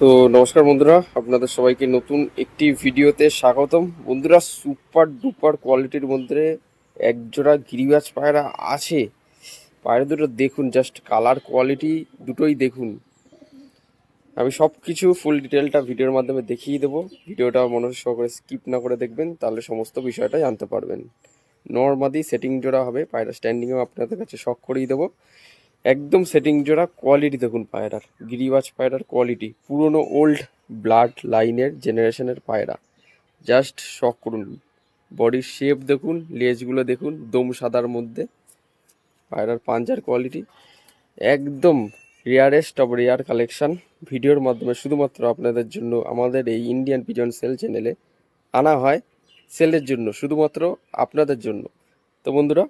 তো নমস্কার বন্ধুরা, আপনাদের সবাইকে নতুন একটি ভিডিওতে স্বাগতম। বন্ধুরা, সুপার ডুপার কোয়ালিটির মধ্যে একজোড়া গিরিবাজ পায়রা আছে। পায়রা দুটো দেখুন, জাস্ট কালার কোয়ালিটি দুটোই দেখুন। আমি সব কিছু ফুল ডিটেলটা ভিডিওর মাধ্যমে দেখিয়ে দেবো। ভিডিওটা মনোযোগ সহকারে স্কিপ না করে দেখবেন, তাহলে সমস্ত বিষয়টা জানতে পারবেন। নর্মাদি সেটিং জোড়া হবে, পায়রা স্ট্যান্ডিংও আপনাদের কাছে শখ করিয়ে দেবো। একদম সেটিং জোড়া কোয়ালিটি দেখুন পায়রার। গিরিবাজ পায়রার কোয়ালিটি পুরনো ওল্ড ব্লাড লাইনের জেনারেশনের পায়রা। জাস্ট শখ করুন। বডির শেপ দেখুন লেজগুলো দেখুন, দম সাদার মধ্যে। পায়রার পাঞ্জার কোয়ালিটি একদম রেয়ারেস্ট অব রেয়ার কালেকশান ভিডিওর মাধ্যমে শুধুমাত্র আপনাদের জন্য আমাদের এই ইন্ডিয়ান পিজন সেল চ্যানেলে আনা হয়। সেলের জন্য, শুধুমাত্র আপনাদের জন্য। তো বন্ধুরা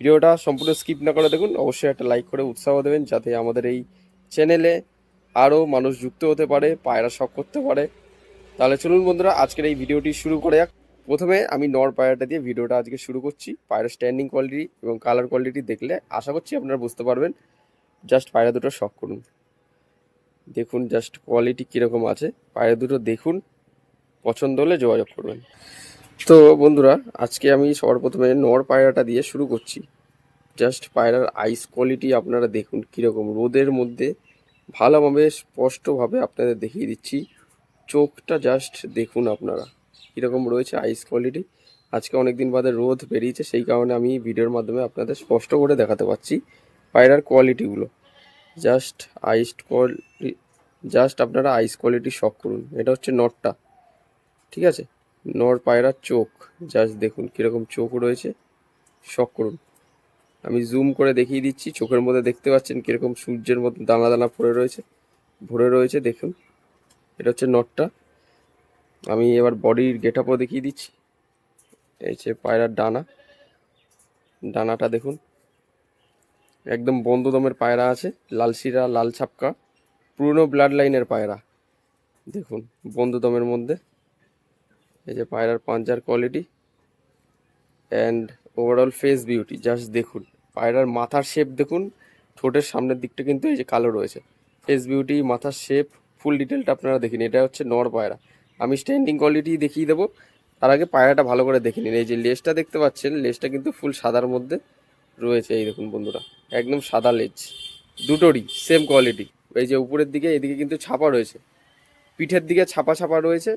ভিডিওটা সম্পূর্ণ স্কিপ না করে দেখুন, অবশ্যই একটা লাইক করে উৎসাহ দেবেন যাতে আমাদের এই চ্যানেলে আরও মানুষ যুক্ত হতে পারে, পায়রা শখ করতে পারে। তাহলে চলুন বন্ধুরা, আজকের এই ভিডিওটি শুরু করে যাক। প্রথমে আমি নর পায়রাটা দিয়ে ভিডিওটা আজকে শুরু করছি। পায়রা স্ট্যান্ডিং কোয়ালিটি এবং কালার কোয়ালিটি দেখলে আশা করছি আপনারা বুঝতে পারবেন। জাস্ট পায়রা দুটো শখ করুন। দেখুন জাস্ট কোয়ালিটি কীরকম আছে। পায়রা দুটো দেখুন, পছন্দ হলে যোগাযোগ করবেন। তো বন্ধুরা, আজকে আমি সবার প্রথমে নর পায়রাটা দিয়ে শুরু করছি। জাস্ট পায়রার আইস কোয়ালিটি আপনারা দেখুন কীরকম। রোদের মধ্যে ভালোভাবে, স্পষ্টভাবে আপনাদের দেখিয়ে দিচ্ছি। চোখটা জাস্ট দেখুন আপনারা, কীরকম রয়েছে আইস কোয়ালিটি। আজকে অনেক দিন বাদে রোদ বেরিয়েছে, সেই কারণে আমি ভিডিওর মাধ্যমে আপনাদের স্পষ্ট করে দেখাতে পাচ্ছি পায়রার কোয়ালিটিগুলো। জাস্ট আইস কোয়ালিটি জাস্ট আপনারা আইস কোয়ালিটি শখ করুন। এটা হচ্ছে নটটা, ঠিক আছে? নর পায়রার চোখ। জাস্ট দেখুন কীরকম চোখ রয়েছে। শখ করুন। আমি জুম করে দেখিয়ে দিচ্ছি। চোখের মধ্যে দেখতে পাচ্ছেন কীরকম সূর্যের মতো দানা দানা পড়ে রয়েছে। ভরে রয়েছে, দেখুন। এটা হচ্ছে নটটা। আমি এবার বডির গেট আপও দেখিয়ে দিচ্ছি। এই যে পায়রার ডানা। ডানাটা দেখুন। একদম বন্ধ দমের পায়রা আছে। লাল শিরা, লাল ছাপকা। পুরনো ব্লাড লাইনের পায়রা। দেখুন, বন্ধু দমের মধ্যে। এই যে পায়রার পাঞ্জার quality and overall face beauty just দেখুন। পায়রার মাথার শেপ দেখুন, ঠোঁটের সামনের দিকটা কিন্তু এই যে কালো রয়েছে। ফেস বিউটি মাথার শেপ ফুল ডিটেলটা আপনারা দেখে নিন। এটা হচ্ছে নর পায়রা। আমি স্ট্যান্ডিং কোয়ালিটি দেখিয়ে দেবো। তার আগে পায়রাটা ভালো করে দেখে নিন। এই যে লেজটা দেখতে পাচ্ছেন লেজটা কিন্তু ফুল সাদার মধ্যে রয়েছে। এই দেখুন বন্ধুরা, একদম সাদা লেজ দুটোরই সেম কোয়ালিটি এই যে উপরের দিকে, এদিকে কিন্তু ছাপা রয়েছে। পিঠের দিকে ছাপা ছাপা রয়েছে।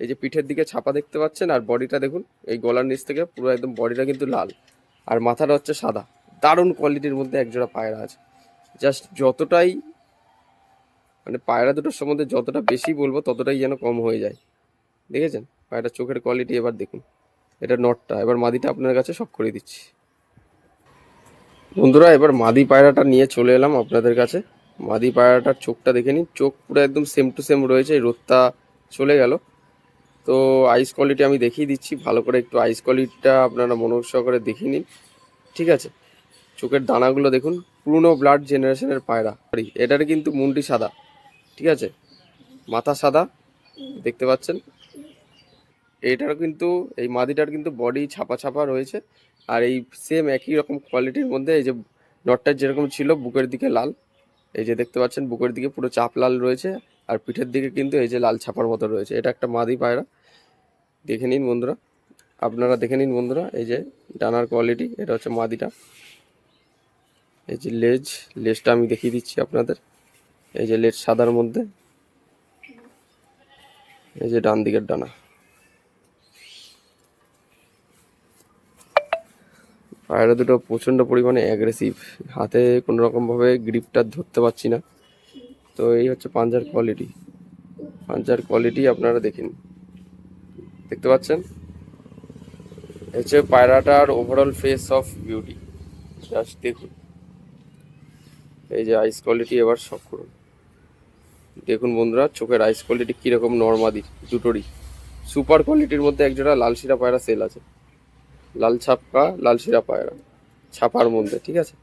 এই যে পিঠের দিকে ছাপা দেখতে পাচ্ছেন, আর বডিটা দেখুন, এই গলার নিচ থেকে পুরো একদম বডিটা কিন্তু লাল, আর মাথাটা হচ্ছে সাদা। দারুণ কোয়ালিটির মধ্যে একজোড়া পায়রা আছে। জাস্ট যতটাই মানে পায়রা দুটোর সম্বন্ধে যতটা বেশি বলব, ততটাই যেন কম হয়ে যায়। দেখেছেন? পায়রার চোখের কোয়ালিটি এবার দেখুন। এটা নটটা এবার মাদিটা আপনার কাছে সব করে দিচ্ছি। বন্ধুরা, এবার মাদি পায়রাটা নিয়ে চলে এলাম আপনাদের কাছে। মাদি পায়রাটার চোখটা দেখে নিন, চোখ পুরো একদম সেম টু সেম রয়েছে রোদটা চলে গেল। তো আইস কোয়ালিটি আমি দেখিয়ে দিচ্ছি। ভালো করে একটু আইস কোয়ালিটিটা আপনারা মনোযোগ সহকারে দেখে নিন। ঠিক আছে? চোখের দানাগুলো দেখুন। পুরনো ব্লাড জেনারেশনের পায়রা। সরি, এটার কিন্তু মুন্ডি সাদা। ঠিক আছে? মাথা সাদা। দেখতে পাচ্ছেন? এটার কিন্তু, এই মাদিটার কিন্তু বডি ছাপা ছাপা রয়েছে। আর এই সেম একই রকম কোয়ালিটির মধ্যে এই যে নটটার যেরকম ছিল, বুকের দিকে লাল। এই যে দেখতে পাচ্ছেন, বুকের দিকে পুরো চাপ লাল রয়েছে আর পিঠের দিকে কিন্তু এই যে লাল ছাপার মতো রয়েছে। এটা একটা মাদি পায়রা। দেখে নিন বন্ধুরা, আপনারা দেখে নিন বন্ধুরা, এই যে ডানার কোয়ালিটি এটা হচ্ছে মাদিটা। এই যে লেজ, লেজটা আমি দেখিয়ে দিচ্ছি আপনাদের। এই যে লেজ সাদার মধ্যে, এই যে ডান দিকের ডানা। পায়রা দুটো প্রচণ্ড পরিমাণে অ্যাগ্রেসিভ হাতে কোনো রকমভাবে গ্রিপটা ধরতে পারছি না। তো এই হচ্ছে পাঞ্জার কোয়ালিটি পাঞ্জার কোয়ালিটি আপনারা দেখেন। দেখতে পাচ্ছেন? হচ্ছে পায়রাটার overall face of beauty just দেখুন। এই যে আইস কোয়ালিটি এবার শখ করুন। দেখুন বন্ধুরা, চোখের আইস কোয়ালিটি কীরকম নর্মাদি দুটোরই। সুপার কোয়ালিটির মধ্যে একজোড়া লাল শিরা পায়রা সেল আছে। লাল ছাপকা লাল শিরা পায়রা, ছাপার মধ্যে, ঠিক আছে?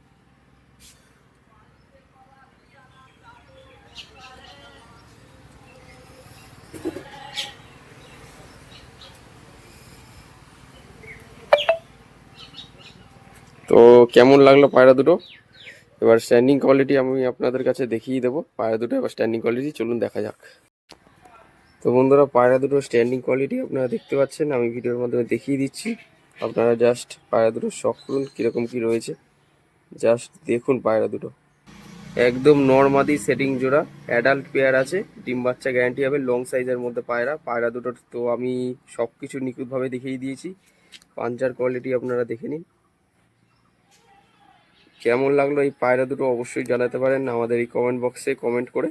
তো কেমন লাগল পায়রা দুটো? এবার স্ট্যান্ডিং কোয়ালিটি আমি আপনাদের কাছে দেখিয়ে দেবো। পায়রা দুটো এবার স্ট্যান্ডিং কোয়ালিটি চলুন দেখা যাক। তো বন্ধুরা, পায়রা দুটো স্ট্যান্ডিং কোয়ালিটি আপনারা দেখতে পাচ্ছেন, আমি ভিডিওর মাধ্যমে দেখিয়ে দিচ্ছি। আপনারা জাস্ট পায়রা দুটো শখ করুন, কীরকম কী রয়েছে। জাস্ট দেখুন পায়রা দুটো। একদম নর্মাদি সেটিং জোড়া অ্যাডাল্ট পেয়ার আছে, ডিম বাচ্চা গ্যারান্টি হবে লং সাইজের মধ্যে পায়রা। পায়রা দুটোর তো আমি সব কিছু নিখুঁতভাবে দেখিয়ে দিয়েছি। পাঞ্জার কোয়ালিটি আপনারা দেখে নিন। কেমন লাগল এই পায়রা দুটো অবশ্যই জানাতে পারেন আমাদের এই কমেন্ট বক্সে কমেন্ট করে।